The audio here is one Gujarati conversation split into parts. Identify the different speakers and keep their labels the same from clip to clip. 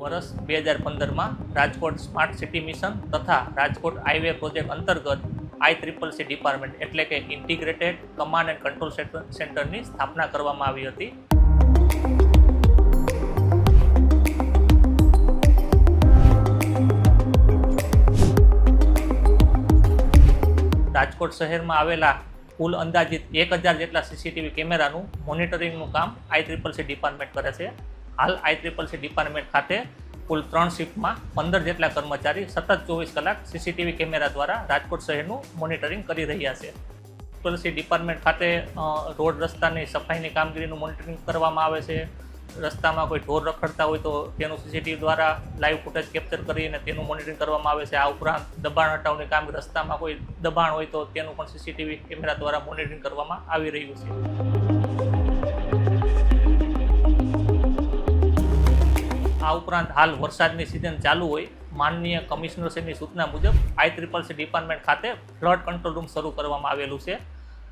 Speaker 1: વર્ષ બે હજાર પંદરમાં રાજકોટ સ્માર્ટ સિટી મિશન તથા રાજકોટ હાઈવે પ્રોજેક્ટ અંતર્ગત આઈ ટ્રિપલ સી ડિપાર્ટમેન્ટ એટલે કે ઇન્ટિગ્રેટેડ કમાન્ડ એન્ડ કંટ્રોલ સેન્ટરની સ્થાપના કરવામાં આવી હતી. રાજકોટ શહેરમાં આવેલા કુલ અંદાજિત એક હજાર જેટલા સીસીટીવી કેમેરાનું મોનિટરિંગનું કામ આઈ ટ્રિપલ સી ડિપાર્ટમેન્ટ કરે છે. હાલ આઈ ટ્રિપલ સી ડિપાર્ટમેન્ટ ખાતે કુલ ત્રણ શિફ્ટમાં પંદર જેટલા કર્મચારી સતત ચોવીસ કલાક સીસીટીવી કેમેરા દ્વારા રાજકોટ શહેરનું મોનિટરિંગ કરી રહ્યા છે. તુલસી ડિપાર્ટમેન્ટ ખાતે રોડ રસ્તાની સફાઈની કામગીરીનું મોનિટરિંગ કરવામાં આવે છે. રસ્તામાં કોઈ ઢોર રખડતા હોય તો તેનું સીસીટીવી દ્વારા લાઈવ ફૂટેજ કેપ્ચર કરીને તેનું મોનિટરિંગ કરવામાં આવે છે. આ ઉપરાંત દબાણ હટાવની કામ રસ્તામાં કોઈ દબાણ હોય તો તેનું પણ સીસીટીવી કેમેરા દ્વારા મોનિટરિંગ કરવામાં આવી રહ્યું છે. આ ઉપરાંત હાલ વરસાદની સિઝન ચાલુ હોય, માનનીય કમિશનરશ્રીની સૂચના મુજબ આઈ ત્રિપલ સી ડિપાર્ટમેન્ટ ખાતે ફ્લડ કંટ્રોલ રૂમ શરૂ કરવામાં આવેલું છે.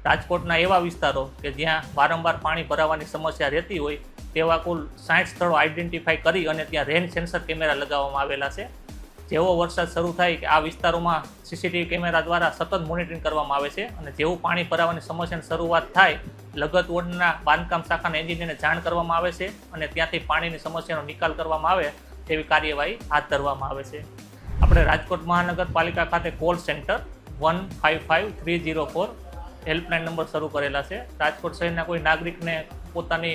Speaker 1: રાજકોટના એવા વિસ્તારો કે જ્યાં વારંવાર પાણી ભરાવાની સમસ્યા રહેતી હોય, તેવા કુલ સાઠ સ્થળો આઈડેન્ટિફાઈ કરી અને ત્યાં રેન સેન્સર કેમેરા લગાવવામાં આવેલા છે. જેવો વરસાદ શરૂ થાય કે આ વિસ્તારોમાં સીસીટીવી કેમેરા દ્વારા સતત મોનિટરિંગ કરવામાં આવે છે અને જેવું પાણી ભરાવાની સમસ્યાની શરૂઆત થાય લગત વોર્ડના બાંધકામ શાખાના એન્જિનિયરને જાણ કરવામાં આવે છે અને ત્યાંથી પાણીની સમસ્યાનો નિકાલ કરવામાં આવે તેવી કાર્યવાહી હાથ ધરવામાં આવે છે. આપણે રાજકોટ મહાનગરપાલિકા ખાતે call centre one five five three zero four helpline number શરૂ કરેલા છે. રાજકોટ શહેરના કોઈ નાગરિકને પોતાની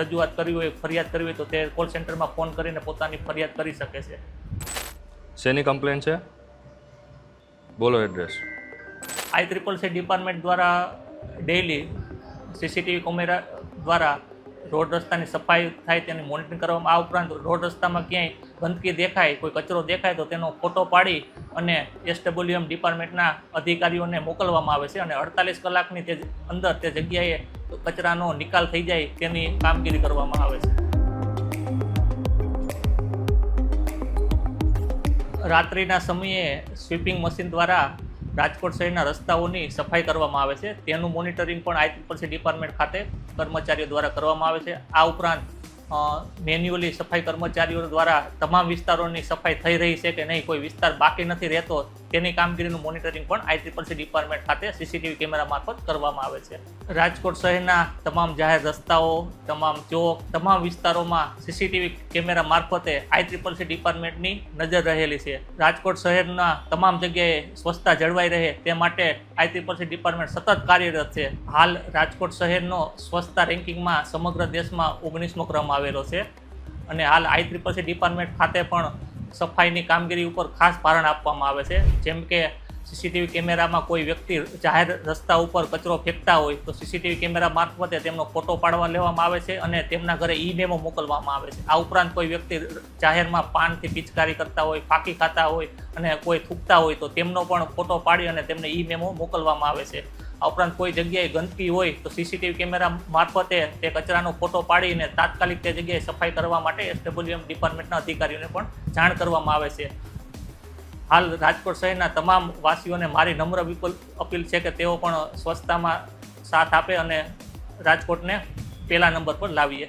Speaker 1: રજૂઆત કરવી હોય ફરિયાદ કરવી હોય તો તે કોલ સેન્ટરમાં ફોન કરીને પોતાની ફરિયાદ કરી શકે છે.
Speaker 2: શેની કમ્પ્લેન છે? બોલો address.
Speaker 1: I triple C department દ્વારા ડેઇલી સીસીટીવી કેમેરા દ્વારા રોડ રસ્તાની સફાઈ થાય તેની મોનિટરિંગ કરવામાં આ ઉપરાંત રોડ રસ્તામાં ક્યાંય ગંદકી દેખાય, કોઈ કચરો દેખાય તો તેનો ફોટો પાડી અને એસડબ્લ્યુએમ ડિપાર્ટમેન્ટના અધિકારીઓને મોકલવામાં આવે છે અને અડતાલીસ કલાકની તે અંદર તે જગ્યાએ કચરાનો નિકાલ થઈ જાય તેની કામગીરી કરવામાં આવે છે. રાત્રિના સમયે સ્વીપિંગ મશીન દ્વારા રાજકોટ શહેરના રસ્તાઓની સફાઈ કરવામાં આવે છે. તેનું મોનિટરિંગ પણ આઈ પછી ડિપાર્ટમેન્ટ ખાતે કર્મચારીઓ દ્વારા કરવામાં આવે છે. આ ઉપરાંત મેન્યુઅલી સફાઈ કર્મચારીઓ દ્વારા તમામ વિસ્તારોની સફાઈ થઈ રહી છે કે નહીં, કોઈ વિસ્તાર બાકી નથી રહેતો, તેની કામગીરીનું મોનિટરિંગ પણ આઈ ટ્રિપલ ડિપાર્ટમેન્ટ ખાતે સીસીટીવી કેમેરા મારફત કરવામાં આવે છે. રાજકોટ શહેરના તમામ જાહેર રસ્તાઓ, તમામ ચોક, તમામ વિસ્તારોમાં સીસીટીવી કેમેરા મારફતે આઈ ટ્રિપલ ડિપાર્ટમેન્ટની નજર રહેલી છે. રાજકોટ શહેરના તમામ જગ્યાએ સ્વચ્છતા જળવાઈ રહે તે માટે આઈ ટ્રિપલ ડિપાર્ટમેન્ટ સતત કાર્યરત છે. હાલ રાજકોટ શહેરનો સ્વચ્છતા રેન્કિંગમાં સમગ્ર દેશમાં ઓગણીસમો ક્રમ આવેલો છે. અને હાલ આઈ ત્રિપલ સી ડિપાર્ટમેન્ટ ખાતે પણ સફાઈની કામગીરી ઉપર ખાસ ભારણ આપવામાં આવે છે. જેમ કે સીસીટીવી કેમેરામાં કોઈ વ્યક્તિ જાહેર રસ્તા ઉપર કચરો ફેંકતા હોય તો સીસીટીવી કેમેરા મારફતે તેમનો ફોટો પાડવા લેવામાં આવે છે અને તેમના ઘરે ઈ મેમો મોકલવામાં આવે છે. આ ઉપરાંત કોઈ વ્યક્તિ જાહેરમાં પાનથી પિચકારી કરતા હોય, ફાંકી ખાતા હોય અને કોઈ થૂકતા હોય તો તેમનો પણ ફોટો પાડી અને તેમને ઈ મેમો મોકલવામાં આવે છે. આ ઉપરાંત કોઈ જગ્યાએ ગંદકી હોય તો સીસીટીવી કેમેરા મારફતે તે કચરાનો ફોટો પાડીને તાત્કાલિક તે જગ્યાએ સફાઈ કરવા માટે એસડબ્લ્યુએમ ડિપાર્ટમેન્ટના અધિકારીઓને પણ જાણ કરવામાં આવે છે. હાલ રાજકોટ શહેરના તમામ વાસીઓને મારી નમ્ર વિપુલ, અપીલ છે કે તેઓ પણ સ્વચ્છતામાં સાથ આપે અને રાજકોટને પહેલા નંબર પર લાવીએ.